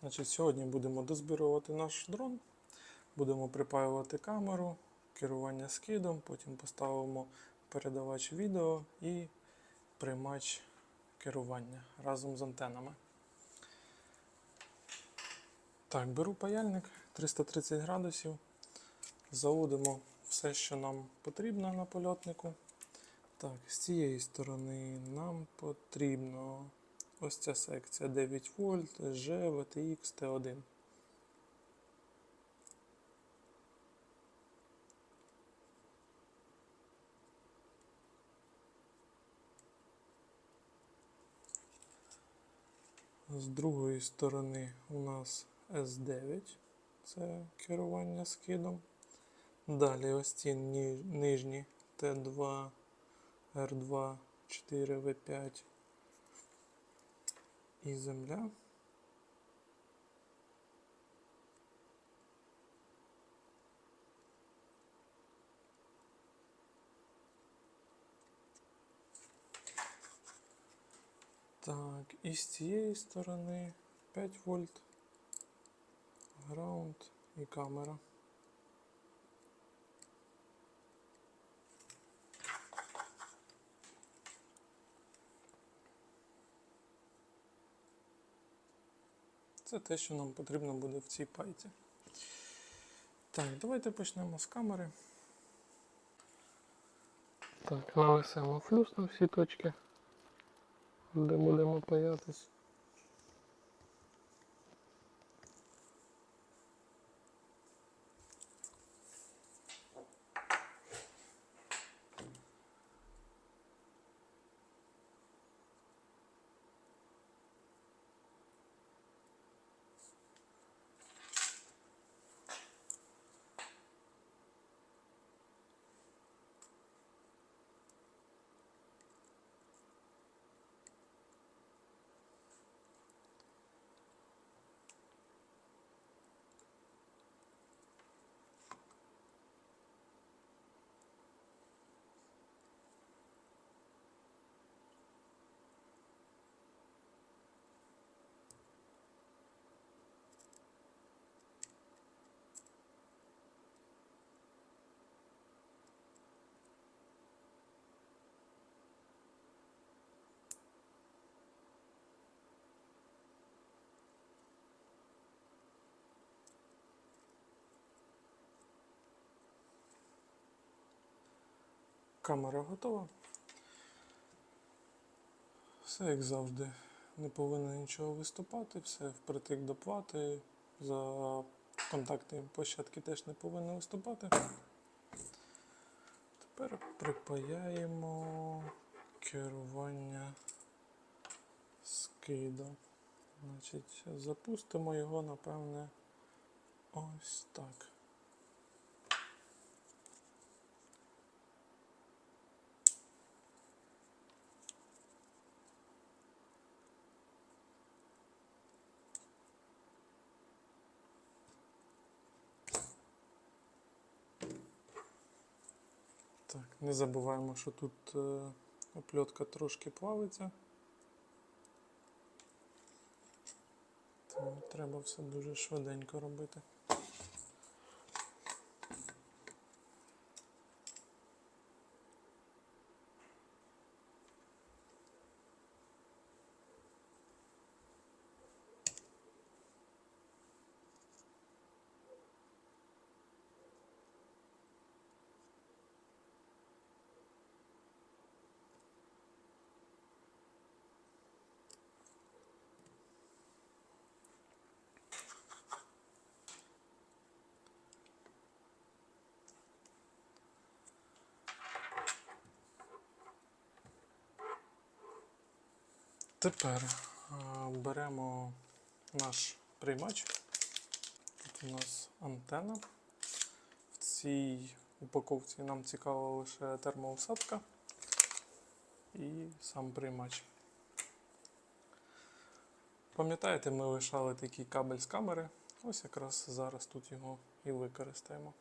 Значить, Сьогодні будемо дозбирувати наш дрон, будемо припаювати камеру, керування скидом, потім поставимо передавач відео і приймач керування разом з антенами. Так, беру паяльник 330 градусів, заводимо все, що нам потрібно на польотнику. Так, з цієї сторони нам потрібно ось ця секція 9 вольт, G, VTX, T1. З другої сторони у нас S9, це керування скидом. Далі ось ці ні- нижні Т2, R2, 4, V5 і земля. Так, і з цієї сторони 5 вольт, граунд і камера. Це те, що нам потрібно буде в цій пайці. Так, давайте почнемо з камери. Так, навесемо флюс на всі точки, де будемо паятись. Камера готова. Все як завжди. Не повинно нічого виступати, все впритик до плати. За контакти площадки теж не повинно виступати. Тепер припаяємо керування скидом. Значить, запустимо його, напевне, ось так. Так, не забуваємо, що тут е, опльотка трошки плавиться. Тому треба все дуже швиденько робити. Тепер е, беремо наш приймач. Тут у нас антена. В цій упаковці нам цікава лише термоусадка і сам приймач. Пам'ятаєте, ми лишали такий кабель з камери. Ось якраз зараз тут його і використаємо.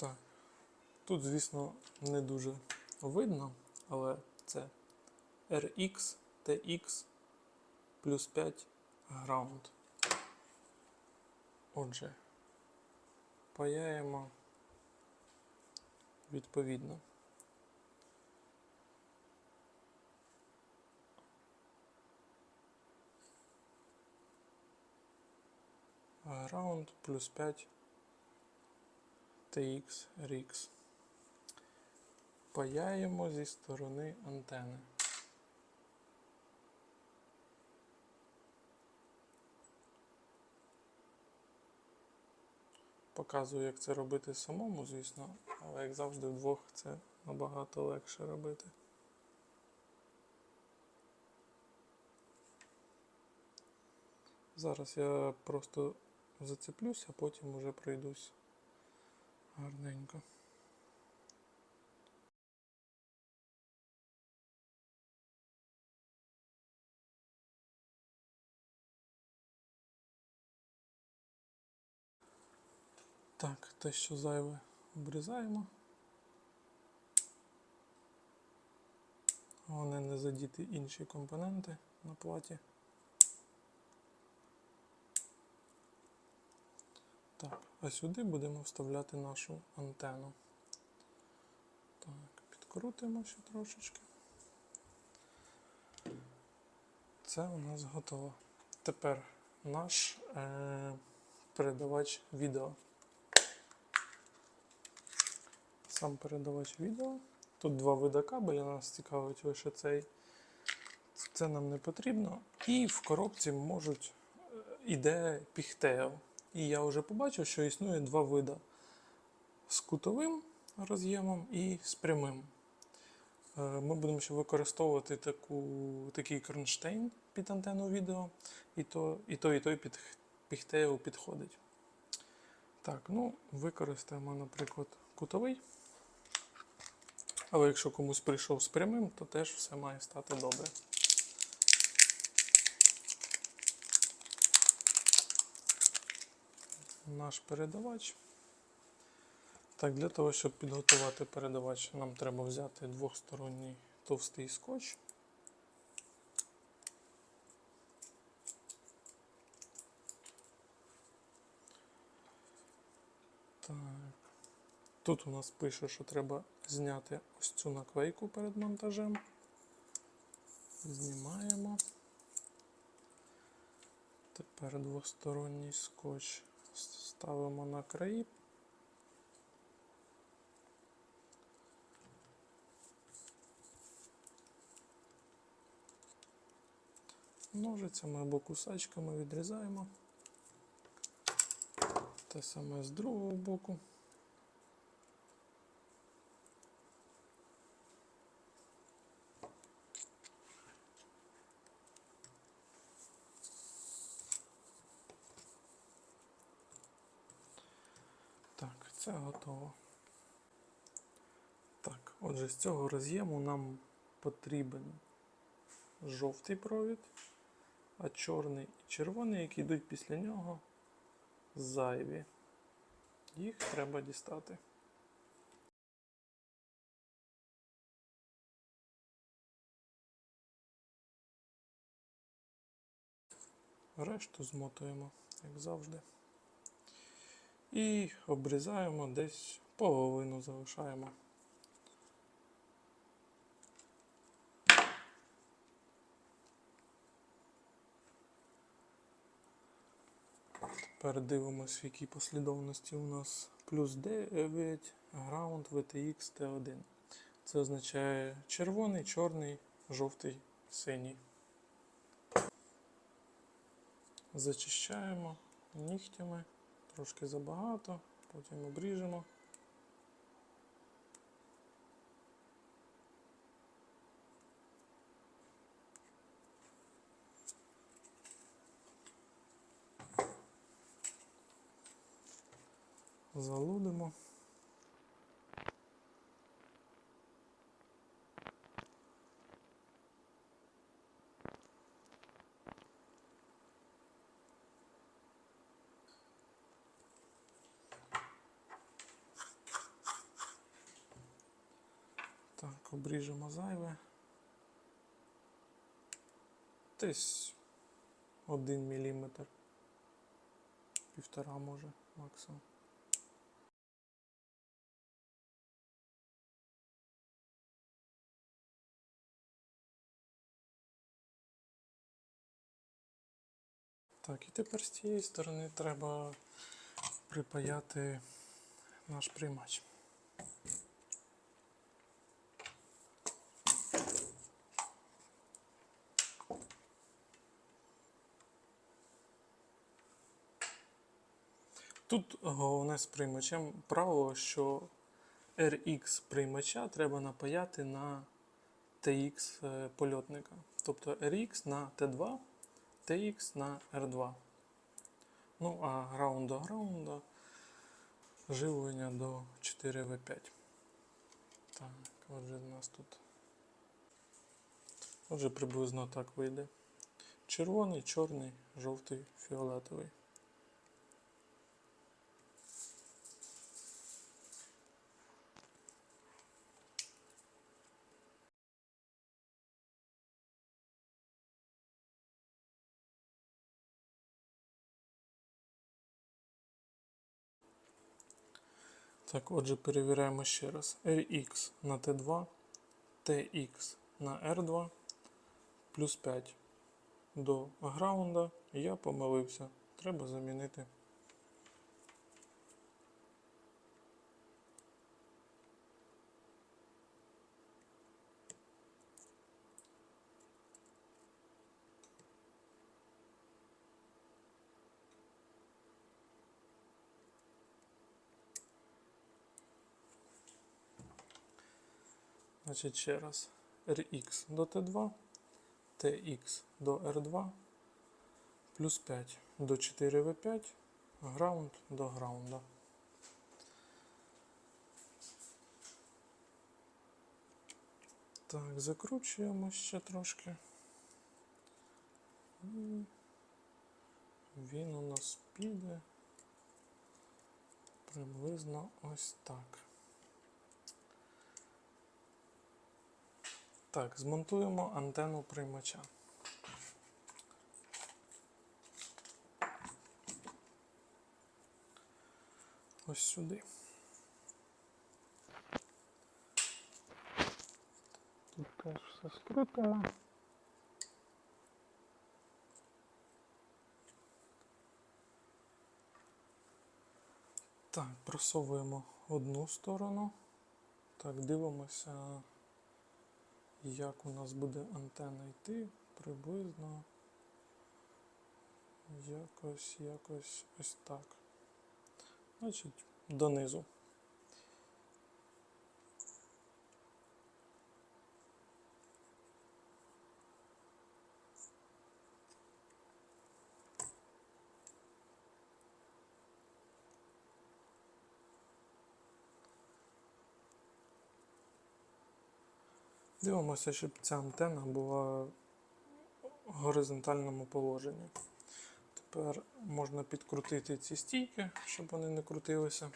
Так. Тут, звісно, не дуже видно, але це RX TX плюс 5 граунд. Отже, паяємо відповідно. Граунд плюс 5 TX RX. Паяємо зі сторони антени. Показую, як це робити самому, звісно, але як завжди вдвох це набагато легше робити. Зараз я просто зацеплюсь, а потім уже пройдусь гарненько. Так, те, що зайве, обрізаємо. Вони не задіти інші компоненти на платі. Так, а сюди будемо вставляти нашу антенну. Так, підкрутимо ще трошечки. Це у нас готово. Тепер наш е- передавач відео. Сам передавач відео. Тут два вида кабеля, нас цікавить лише цей. Це нам не потрібно. І в коробці можуть е, іде піхтейл. І я вже побачив, що існує два вида: з кутовим роз'ємом і з прямим. Е, Ми будемо ще використовувати таку, такий кронштейн під антенну відео, і то, і той, і той під піхтейл підходить. Так, ну, використаємо, наприклад, кутовий. Але якщо комусь прийшов з прямим, то теж все має стати добре. Наш передавач. Так, для того, щоб підготувати передавач, нам треба взяти двохсторонній товстий скотч. Тут у нас пише, що треба зняти ось цю наклейку перед монтажем. Знімаємо. Тепер двосторонній скотч ставимо на краї. Ножицями або кусачками відрізаємо. Те саме з другого боку. Так, це готово. Так, отже, з цього роз'єму нам потрібен жовтий провід, а чорний і червоний, які йдуть після нього, зайві. Їх треба дістати. Решту змотуємо, як завжди. І обрізаємо десь половину залишаємо. Тепер дивимося, в якій послідовності у нас плюс 9 граунд VTX T1. Це означає червоний, чорний, жовтий, синій. Зачищаємо нігтями, трошки забагато, потім обріжемо. Залудимо. Так, обріжемо зайве. Десь один міліметр. Півтора може максимум. Так, і тепер з цієї сторони треба припаяти наш приймач. Тут головне з приймачем правило, що RX приймача треба напаяти на TX е, польотника. Тобто RX на T2, TX на R2. Ну, а граунд до граунда живлення до 4V5. Так, отже, у нас тут. Отже, приблизно так вийде. Червоний, чорний, жовтий, фіолетовий. Так, отже, перевіряємо ще раз. RX на T2, TX на R2 плюс 5 до граунда. Я помилився. Треба замінити. Значить, ще раз. RX до T2, TX до R2, плюс 5 до 4V5, граунд до граунда. Так, закручуємо ще трошки. Він у нас піде приблизно ось так. Так, змонтуємо антенну приймача. Ось сюди. Тут теж все скрутимо. Так, просовуємо одну сторону. Так, дивимося як у нас буде антенна йти приблизно якось, якось ось так. Значить, донизу. Дивимося, щоб ця антенна була в горизонтальному положенні. Тепер можна підкрутити ці стійки, щоб вони не крутилися.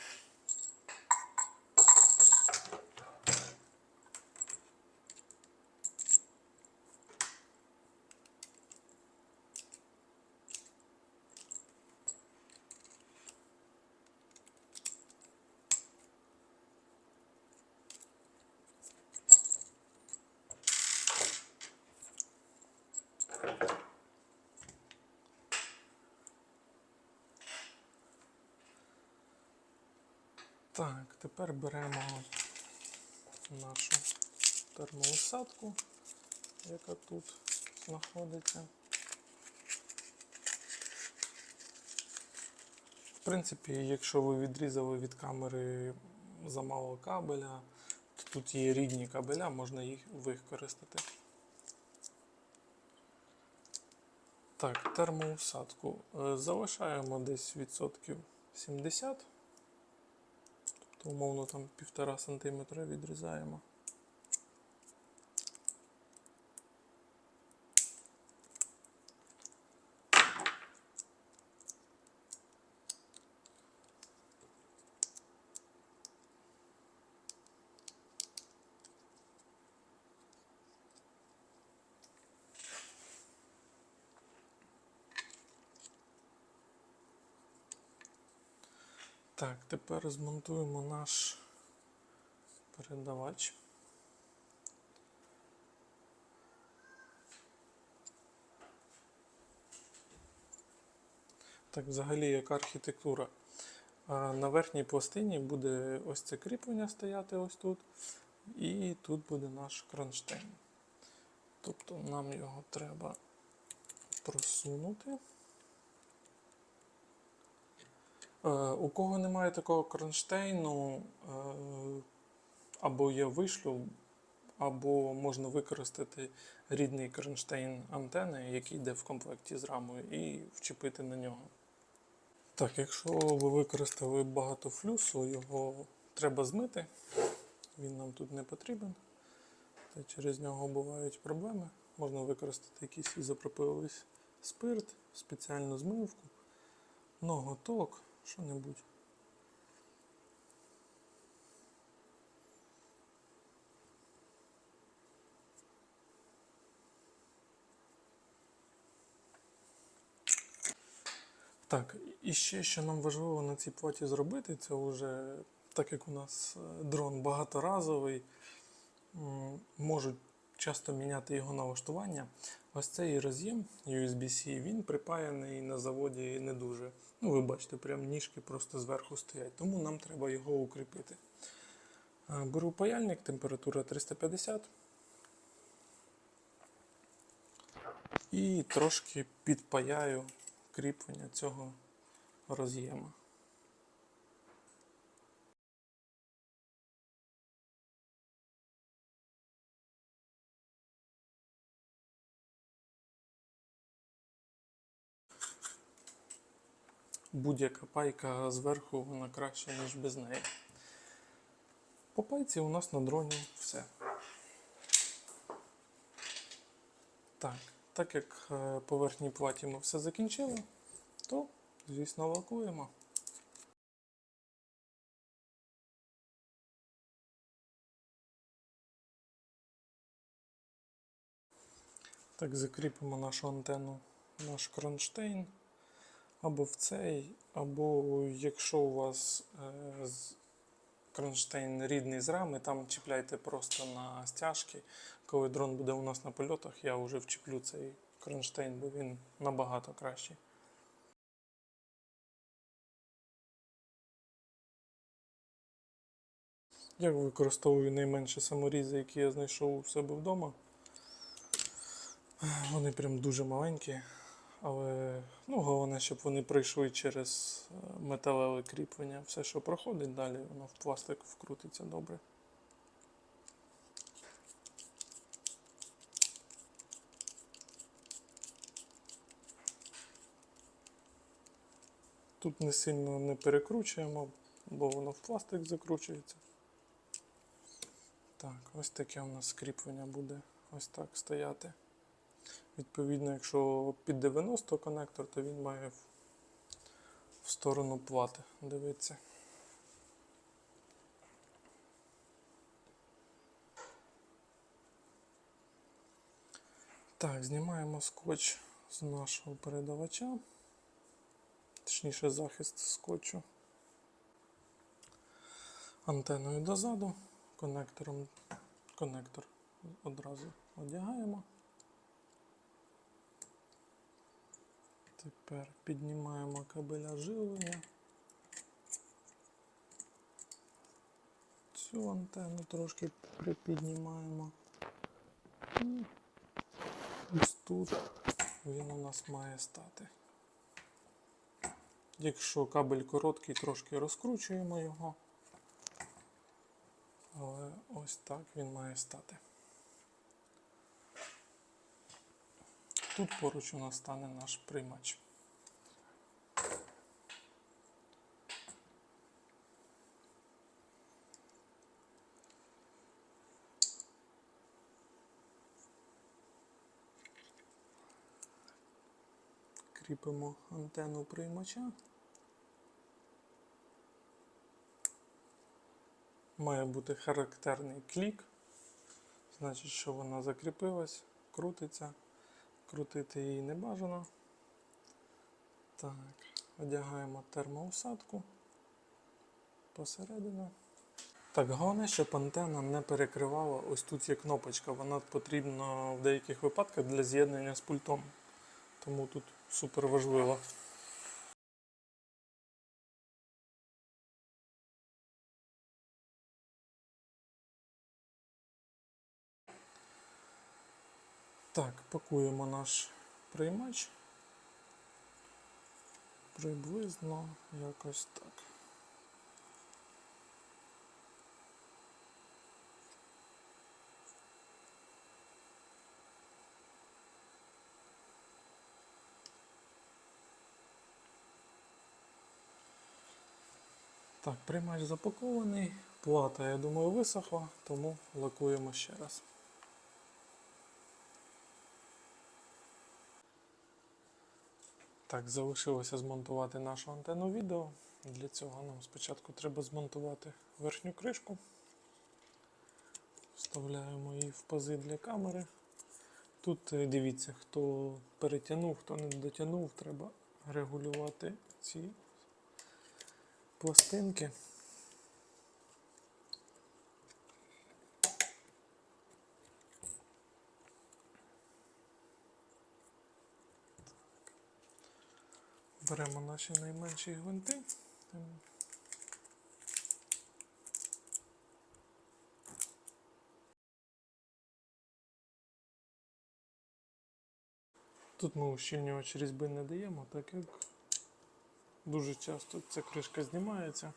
Так, тепер беремо нашу термоусадку, яка тут знаходиться. В принципі, якщо ви відрізали від камери замало кабеля, то тут є рідні кабеля, можна їх використати. Так, термоусадку е, залишаємо десь відсотків 70 то умовно там півтора сантиметра відрізаємо. Так, тепер змонтуємо наш передавач. Так, взагалі, яка архітектура? На верхній пластині буде ось це кріплення стояти ось тут, і тут буде наш кронштейн. Тобто нам його треба просунути. Е, У кого немає такого кронштейну, е, або я вишлю, або можна використати рідний кронштейн антени, який йде в комплекті з рамою, і вчепити на нього. Так, якщо ви використали багато флюсу, його треба змити. Він нам тут не потрібен. Та через нього бувають проблеми. Можна використати якийсь ізопропиловий спирт, спеціальну змивку, ноготок, що-небудь. Так, і ще, що нам важливо на цій платі зробити, це вже, так як у нас е, дрон багаторазовий, можуть часто міняти його налаштування. Ось цей роз'єм USB-C, він припаяний на заводі не дуже. Ну, ви бачите, прям ніжки просто зверху стоять, тому нам треба його укріпити. Е, Беру паяльник, температура 350. І трошки підпаяю кріплення цього роз'єма. Будь-яка пайка зверху вона краще, ніж без неї. По пайці у нас на дроні все. Так, так як е, по верхній платі ми все закінчили, то, звісно, лакуємо. Так, закріпимо нашу антенну, наш кронштейн або в цей, або якщо у вас е, кронштейн рідний з рами, там чіпляйте просто на стяжки. Коли дрон буде у нас на польотах, я вже вчіплю цей кронштейн, бо він набагато кращий. Я використовую найменші саморізи, які я знайшов у себе вдома. Вони прям дуже маленькі, але ну, головне, щоб вони пройшли через е, металеве кріплення. Все, що проходить далі, воно в пластик вкрутиться добре. Тут не сильно не перекручуємо, бо воно в пластик закручується. Так, ось таке у нас скріплення буде ось так стояти. Відповідно, якщо під 90 конектор, то він має в, сторону плати дивитися. Так, знімаємо скотч з нашого передавача, точніше захист скотчу. Антеною дозаду, конектором, конектор одразу одягаємо. Тепер піднімаємо кабеля живлення. Цю антенну трошки припіднімаємо. І ось тут він у нас має стати. Якщо кабель короткий, трошки розкручуємо його. Але ось так він має стати. Тут поруч у нас стане наш приймач. Кріпимо антенну приймача. Має бути характерний клік. Значить, що вона закріпилась, крутиться. Крутити її не бажано. Так, одягаємо термоусадку. посередину. Так, головне, щоб антенна не перекривала. Ось тут є кнопочка. Вона потрібна в деяких випадках для з'єднання з пультом. Тому тут супер важливо. Пакуємо наш приймач. Приблизно якось так. Так, приймач запакований. Плата, я думаю, висохла, тому лакуємо ще раз. Так, залишилося змонтувати нашу антенну відео. Для цього нам спочатку треба змонтувати верхню кришку. Вставляємо її в пази для камери. Тут е, дивіться, хто перетягнув, хто не дотягнув, треба регулювати ці пластинки. Беремо наші найменші гвинти. Ем, Тут ми ущільнювач різьби не даємо, так як дуже часто ця кришка знімається.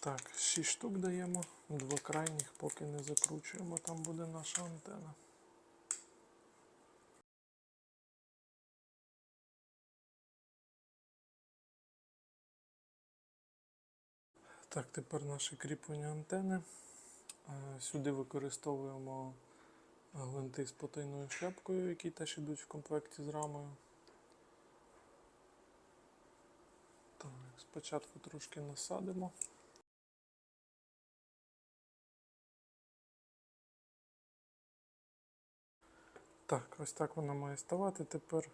Так, 6 штук даємо, два крайніх, поки не закручуємо, там буде наша антена. Так, тепер наше кріплення антени. Е, Сюди використовуємо гвинти з потайною шляпкою, які теж йдуть в комплекті з рамою. Так, спочатку трошки насадимо. Так, ось так вона має ставати. Тепер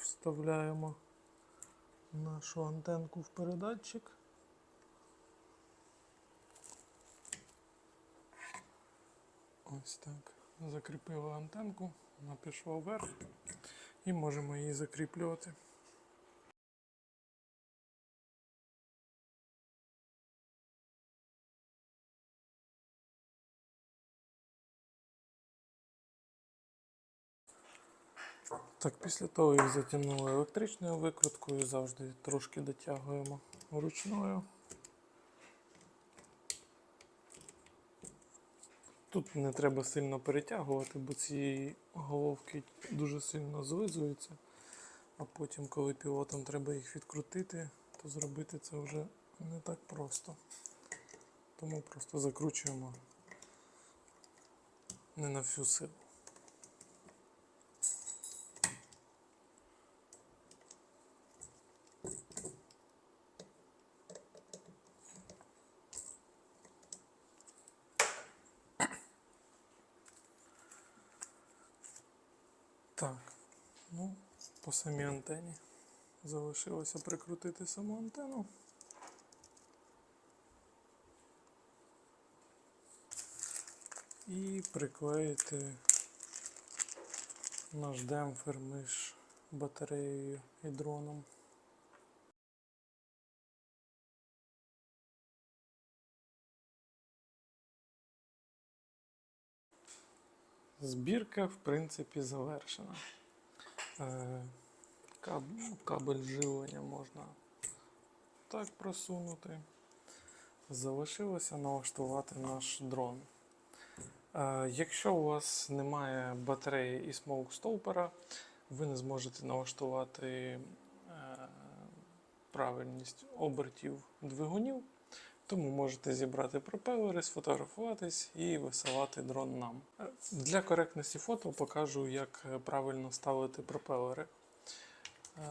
вставляємо нашу антенку в передатчик. Ось так. Закріпили антенку, вона пішла вверх і можемо її закріплювати. Так, після того, як затягнули електричною викруткою, завжди трошки дотягуємо ручною. Тут не треба сильно перетягувати, бо ці головки дуже сильно злизуються. А потім, коли пілотам треба їх відкрутити, то зробити це вже не так просто. Тому просто закручуємо не на всю силу. Так, ну, по самій антені залишилося прикрутити саму антенну. І приклеїти наш демпфер між батареєю і дроном. Збірка, в принципі, завершена. Каб- Кабель живлення можна так просунути. Залишилося налаштувати наш дрон. Е, Якщо у вас немає батареї і смоук столпера, ви не зможете налаштувати е, правильність обертів двигунів, тому можете зібрати пропелери, сфотографуватись і висилати дрон нам. Е, Для коректності фото покажу, як правильно ставити пропелери. Е,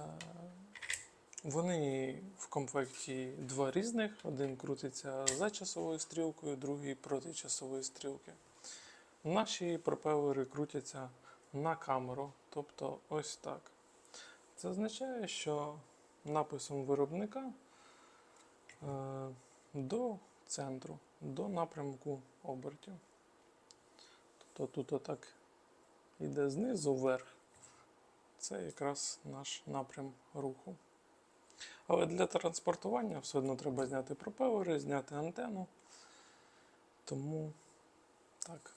Вони в комплекті два різних: один крутиться за часовою стрілкою, другий проти часової стрілки. Наші пропелери крутяться на камеру, тобто ось так. Це означає, що написом виробника е, до центру, до напрямку обертів. Тобто тут отак йде знизу вверх. Це якраз наш напрям руху. Але для транспортування все одно треба зняти пропелери, зняти антенну. Тому так.